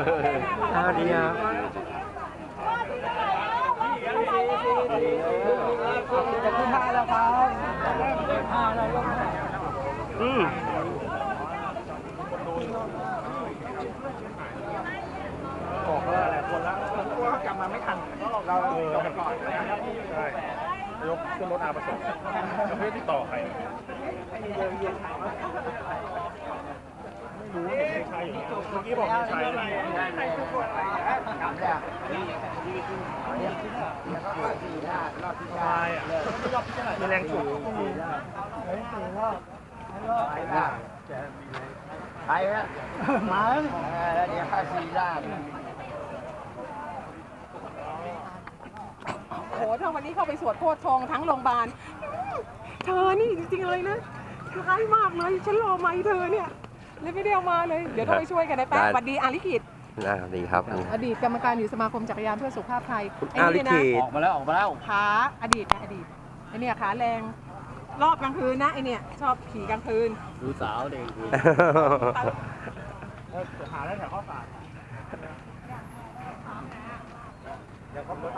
สวัสดีครับจะขึ้นห้าแล้วครับห้าแล้วลงอืมบอกว่าอะไรคนละผมกลัวกลับมาไม่ทันเราเราไปก่อนใช่ยกขึ้นรถอาประสงค์แล้วไม่ได้ติดต่อใคร ไม่รู้เห็นไม่ใช่อยู่เมื่อกี้บอกไม่ใช่กลับแล้วแล้วก็สี่ห้ารอบที่ตายอะมีแรงฉุดสี่รอบไปละไปแล้วมาแล้วเดี๋ยวข้าสี่รอบโหถ้าวันนี้เข้าไปสวดโคตรทองทั้งโรงพยาบาล เธอนี่จริงๆเลยนะร้ายมากเลย ฉันรอไมาเธอเนี่ย เลยไม่ได้เอามาเลย เดี๋ยวต้องไปช่วยกันได้แป๊บวัสดีอาลิขิตน่าดีครับอดีตกรรมการอยู่สมาคมจักรยานเพื่อสุขภาพไทยอ้อ้าวลินี่นะออกมาแล้วออกมาแล้ว ขาอดีตนะอดีตไอเนี่ยขาแรง รอบกลางคืนนะไอเนี่ยชอบขี่กลางคืน ดูสาวเด็กดีหาได้แถวข้อสารเดี๋ยวก็รถ